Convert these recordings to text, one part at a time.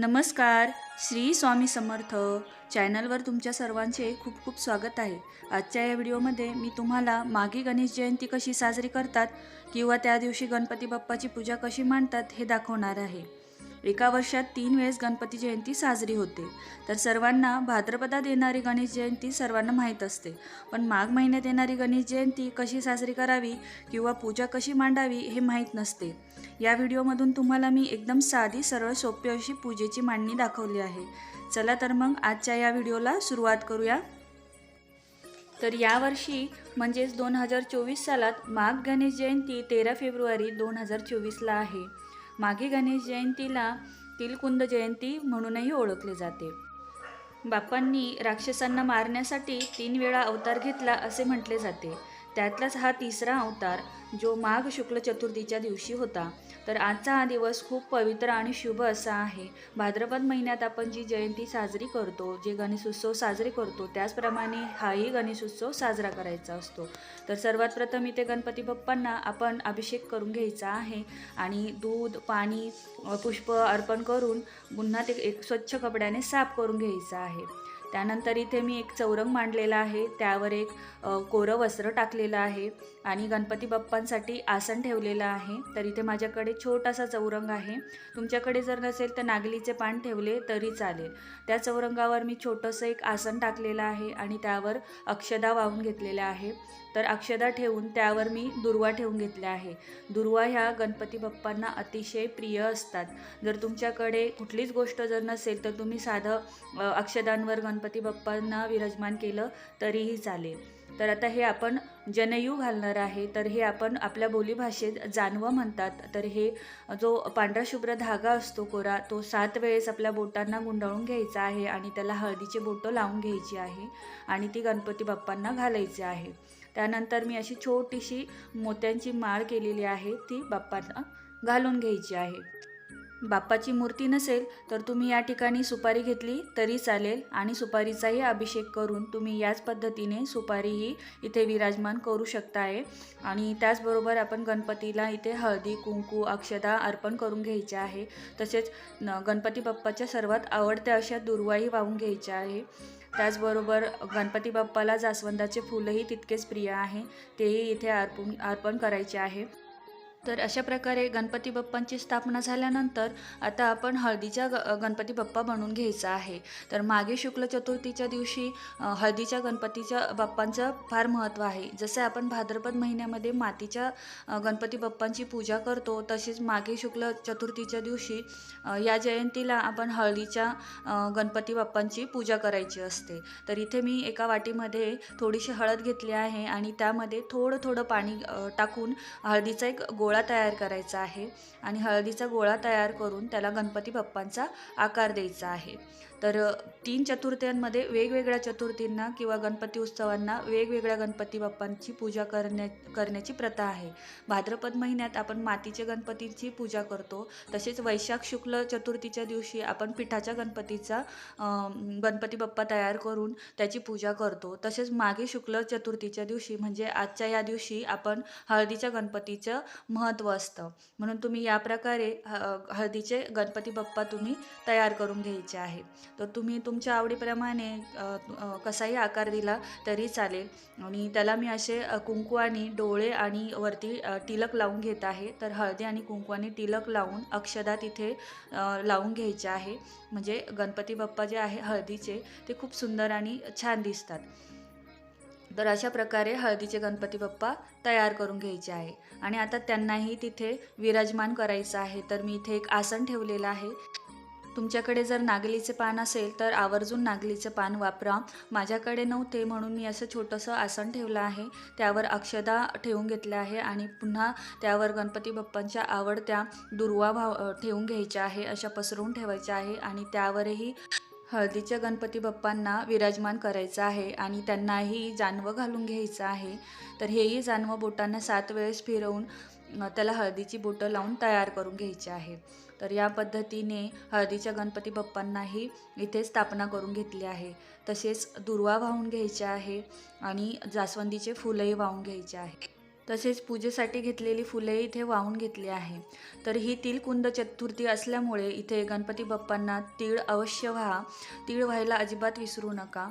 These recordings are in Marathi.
नमस्कार श्री स्वामी समर्थ. चॅनलवर तुमच्या सर्वांचे खूप खूप स्वागत आहे. आजच्या या व्हिडिओमध्ये मी तुम्हाला मागे गणेश जयंती कशी साजरी करतात किंवा त्या दिवशी गणपती बाप्पाची पूजा कशी मांडतात हे दाखवणार आहे. एका वर्षात तीन वेळेस गणपती जयंती साजरी होते. तर सर्वांना भाद्रपदात येणारी गणेश जयंती सर्वांना माहीत असते. पण माघ महिन्यात येणारी गणेश जयंती कशी साजरी करावी किंवा पूजा कशी मांडावी हे माहीत नसते. या व्हिडिओमधून तुम्हाला मी एकदम साधी सरळ सोपी अशी पूजेची मांडणी दाखवली आहे. चला तर मग आजच्या या व्हिडिओला सुरुवात करूया. तर यावर्षी म्हणजेच दोन हजार चोवीस सालात माघ गणेश जयंती तेरा फेब्रुवारी दोन हजार चोवीसला आहे. मागे गणेश जयंतीला तिलकुंद जयंती म्हणूनही ओळखले जाते. बाप्पांनी राक्षसांना मारण्यासाठी तीन वेळा अवतार घेतला असे म्हटले जाते. त्यातलाच हा तिसरा अवतार जो माघ शुक्ल चतुर्थीच्या दिवशी होता. तर आजचा हा दिवस खूप पवित्र आणि शुभ असा आहे. भाद्रपद महिन्यात आपण जी जयंती साजरी करतो जे गणेशोत्सव साजरे करतो त्याचप्रमाणे हाही गणेशोत्सव साजरा करायचा असतो. तर सर्वात प्रथम इथे गणपती बाप्पांना आपण अभिषेक करून घ्यायचा आहे आणि दूध पाणी पुष्प अर्पण करून पुन्हा ते एक स्वच्छ कपड्याने साफ करून घ्यायचं आहे. त्यानंतर इथे मी एक चौरंग मांडलेला आहे. त्यावर एक कोरं वस्त्र टाकलेलं आहे आणि गणपती बाप्पांसाठी आसन ठेवलेलं आहे. तर इथे माझ्याकडे छोटासा चौरंग आहे. तुमच्याकडे जर नसेल तर नागलीचे पान ठेवले तरी चालेल. त्या चौरंगावर मी छोटंसं एक आसन टाकलेलं आहे आणि त्यावर अक्षदा वाहून घेतलेल्या आहे. तर अक्षदा ठेवून त्यावर मी दुर्वा ठेवून घेतल्या आहे. दुर्वा ह्या गणपती बाप्पांना अतिशय प्रिय असतात. जर तुमच्याकडे कुठलीच गोष्ट जर नसेल तर तुम्ही साधं अक्षदांवर अक्षदांवर गणपती बाप्पांना विराजमान केलं तरीही चालेल. तर आता हे आपण जनयू घालणार आहे. तर हे आपण आपल्या बोलीभाषेत जानवं म्हणतात. तर हे जो पांढरा शुभ्र धागा असतो कोरा तो सात वेळेस आपल्या बोटांना गुंडाळून घ्यायचा आहे आणि त्याला हळदीचे बोटं लावून घ्यायची आहे आणि ती गणपती बाप्पांना घालायची आहे. त्यानंतर मी अशी छोटीशी मोत्यांची माळ केलेली आहे ती बाप्पांना घालून घ्यायची आहे. बाप्पाची मूर्ती नसेल तर तुम्ही या ठिकाणी सुपारी घेतली तरी चालेल आणि सुपारीचाही अभिषेक करून तुम्ही याच पद्धतीने सुपारीही इथे विराजमान करू शकताय. आणि त्याचबरोबर आपण गणपतीला इथे हळदी कुंकू अक्षदा अर्पण करून घ्यायचे आहे. तसेच न गणपती बाप्पाच्या सर्वात आवडत्या अशा दुर्वाही वाहून घ्यायच्या आहे. त्याचबरोबर गणपती बाप्पाला जास्वंदाचे फुलंही तितकेच प्रिय आहे. तेही इथे अर्पण अर्पण करायचे आहे. तर अशा प्रकारे गणपती बाप्पांची स्थापना झाल्यानंतर आता आपण हळदीच्या ग गणपती बाप्पा बनवून घ्यायचा आहे. तर मागे शुक्ल चतुर्थीच्या दिवशी हळदीच्या गणपतीच्या बाप्पांचं फार महत्त्व आहे. जसे आपण भाद्रपद महिन्यामध्ये मातीच्या गणपती बाप्पांची पूजा करतो तसेच मागे शुक्ल चतुर्थीच्या दिवशी या जयंतीला आपण हळदीच्या गणपती बाप्पांची पूजा करायची असते. तर इथे मी एका वाटीमध्ये थोडीशी हळद घेतली आहे आणि त्यामध्ये थोडं थोडं पाणी टाकून हळदीचा एक गोळा गोळा तयार करायचा आहे आणि हळदीचा गोळा तयार करून त्याला गणपती बाप्पांचा आकार द्यायचा आहे. तर तीन चतुर्थ्यांमध्ये वेगवेगळ्या चतुर्थींना किंवा गणपती उत्सवांना वेगवेगळ्या गणपती बाप्पांची पूजा करण्या करण्याची प्रथा आहे. भाद्रपद महिन्यात आपण मातीच्या गणपतीची पूजा करतो. तसेच वैशाख शुक्ल चतुर्थीच्या दिवशी आपण पिठाच्या गणपतीचा गणपती बाप्पा तयार करून त्याची पूजा करतो. तसेच मागे शुक्ल चतुर्थीच्या दिवशी म्हणजे आजच्या या दिवशी आपण हळदीच्या गणपतीचं महत्त्व असतं. म्हणून तुम्ही या प्रकारे ह- हळदीचे गणपती बाप्पा तुम्ही तयार करून घ्यायचे आहे. तर तुम्ही तुमच्या आवडीप्रमाणे कसाही आकार दिला तरी चालेल. आणि त्याला मी असे कुंकू आणि डोळे आणि वरती तिलक लावून घेत आहे. तर हळदी आणि कुंकवानी तिलक लावून अक्षदा तिथे लावून घ्यायचे आहे. म्हणजे गणपती बाप्पा जे आहे हळदीचे ते खूप सुंदर आणि छान दिसतात. तर अशा प्रकारे हळदीचे गणपती बाप्पा तयार करून घ्यायचे आहे. आणि आता त्यांनाही तिथे विराजमान करायचं आहे. तर मी इथे एक आसन ठेवलेलं आहे. तुमच्याकडे जर नागलीचे पान असेल तर आवर्जून नागलीचं पान वापरा. माझ्याकडे नव्हते म्हणून मी असं छोटंसं आसन ठेवलं आहे. त्यावर अक्षदा ठेवून घेतल्या आहे आणि पुन्हा त्यावर गणपती बाप्पांच्या आवडत्या दुर्वा भाव ठेवून घ्यायच्या आहे. अशा पसरवून ठेवायच्या आहे आणि त्यावरही हळदीच्या गणपती बाप्पांना विराजमान करायचं आहे आणि त्यांनाही जानवं घालून घ्यायचं आहे. तर हेही जानवं बोटांना सात वेळेस फिरवून त्याला हळदीची बोटं लावून तयार करून घ्यायची आहे. तर या पद्धतीने हळदीच्या गणपती बाप्पांनाही इथे स्थापना करून घेतली आहे. तसेच दुर्वा वाहून घ्यायचे आहे आणि जास्वंदीचे फुलंही वाहून घ्यायचे आहे. तसेच पूजेसाठी घेतलेली फुले इथे वाहून घेतली आहे. तर ही तिळकुंद चतुर्थी असल्यामुळे इथे गणपती बाप्पांना तीळ अवश्य व्हा. तीळ व्हायला अजिबात विसरू नका.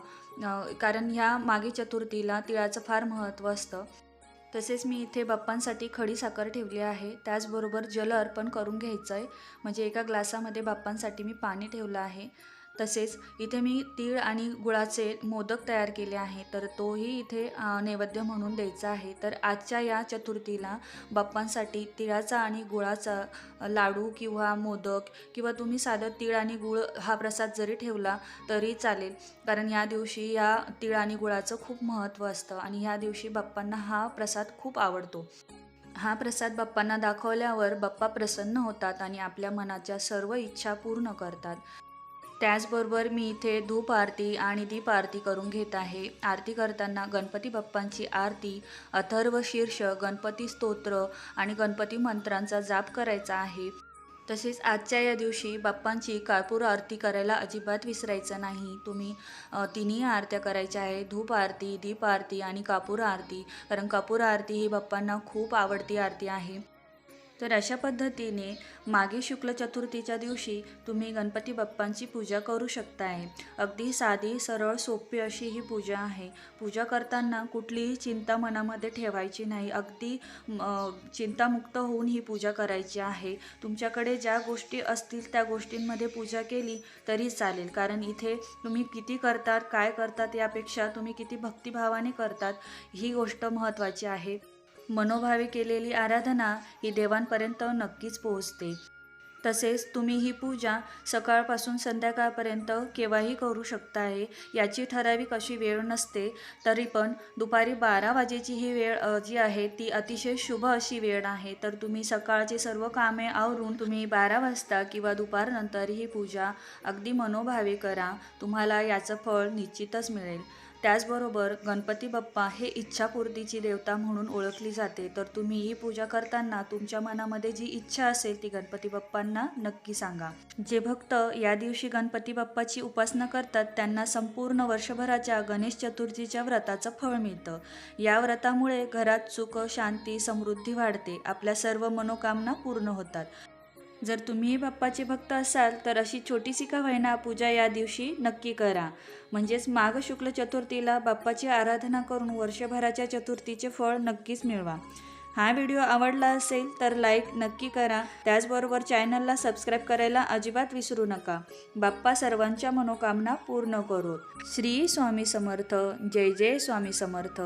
कारण ह्या मागे चतुर्थीला तिळाचं फार महत्त्व असतं. तसेच मी इथे बाप्पांसाठी खडी साखर ठेवली आहे. त्याचबरोबर जल अर्पण करून घ्यायचं आहे म्हणजे एका ग्लासामध्ये बाप्पांसाठी मी पाणी ठेवलं आहे. तसेच इथे मी तीळ आणि गुळाचे मोदक तयार केले आहे तर तोही इथे नैवेद्य म्हणून द्यायचा आहे. तर आजच्या या चतुर्थीला बाप्पांसाठी तिळाचा आणि गुळाचा लाडू किंवा मोदक किंवा तुम्ही साधं तीळ आणि गुळ हा प्रसाद जरी ठेवला तरी चालेल. कारण या दिवशी या तीळ आणि गुळाचं खूप महत्त्व असतं आणि ह्या दिवशी बाप्पांना हा प्रसाद खूप आवडतो. हा प्रसाद बाप्पांना दाखवल्यावर बाप्पा प्रसन्न होतात आणि आपल्या मनाच्या सर्व इच्छा पूर्ण करतात. त्याचबरोबर मी इथे धूप आरती आणि दीप आरती करून घेत आहे. आरती करताना गणपती बाप्पांची आरती अथर्व शीर्ष गणपती स्तोत्र आणि गणपती मंत्रांचा जाप करायचा आहे. तसेच आजच्या या दिवशी बाप्पांची काळपूर आरती करायला अजिबात विसरायचं नाही. तुम्ही तिन्ही आरत्या करायच्या आहे धूप आरती दीप आरती आणि कापूर आरती. कारण कापूर आरती ही बाप्पांना खूप आवडती आरती आहे. तर अशा पद्धतीने मागे शुक्ल चतुर्थीच्या दिवशी तुम्ही गणपती बाप्पांची पूजा करू शकताय. अगदी साधी सरळ सोपी अशी ही पूजा आहे. पूजा करताना कुठलीही चिंता मनामध्ये ठेवायची नाही. अगदी म, चिंतामुक्त होऊन ही पूजा करायची आहे. तुमच्याकडे ज्या गोष्टी असतील त्या गोष्टींमध्ये पूजा केली तरी चालेल. कारण इथे तुम्ही किती करतात काय करतात यापेक्षा तुम्ही किती भक्तिभावाने करतात ही गोष्ट महत्त्वाची आहे. मनोभावे केलेली आराधना ही देवांपर्यंत नक्कीच पोहोचते. तसेच तुम्ही ही पूजा सकाळपासून संध्याकाळपर्यंत केव्हाही करू शकता आहे याची ठराविक अशी वेळ नसते तरी पण दुपारी बारा वाजेची ही वेळ जी आहे ती अतिशय शुभ अशी वेळ आहे. तर तुम्ही सकाळची सर्व कामे आवरून तुम्ही बारा वाजता किंवा दुपारनंतर ही पूजा अगदी मनोभावे करा. तुम्हाला याचं फळ निश्चितच मिळेल. त्याचबरोबर गणपती बाप्पा हे इच्छापूर्तीची देवता म्हणून ओळखली जाते. तर तुम्ही ही पूजा करताना तुमच्या मनामध्ये जी इच्छा असेल ती गणपती बाप्पांना नक्की सांगा. जे भक्त या दिवशी गणपती बाप्पाची उपासना करतात त्यांना संपूर्ण वर्षभराच्या गणेश चतुर्थीच्या व्रताचं फळ मिळतं. या व्रतामुळे घरात सुख शांती समृद्धी वाढते. आपल्या सर्व मनोकामना पूर्ण होतात. जर तुम्हीही बाप्पाचे भक्त असाल तर अशी छोटीशी का होईना पूजा या दिवशी नक्की करा. म्हणजेच माघ शुक्ल चतुर्थीला बाप्पाची आराधना करून वर्षभराच्या चतुर्थीचे फळ नक्कीच मिळवा. हा व्हिडिओ आवडला असेल तर लाईक नक्की करा. त्याचबरोबर चॅनलला सबस्क्राईब करायला अजिबात विसरू नका. बाप्पा सर्वांच्या मनोकामना पूर्ण करो. श्री स्वामी समर्थ. जय जय स्वामी समर्थ.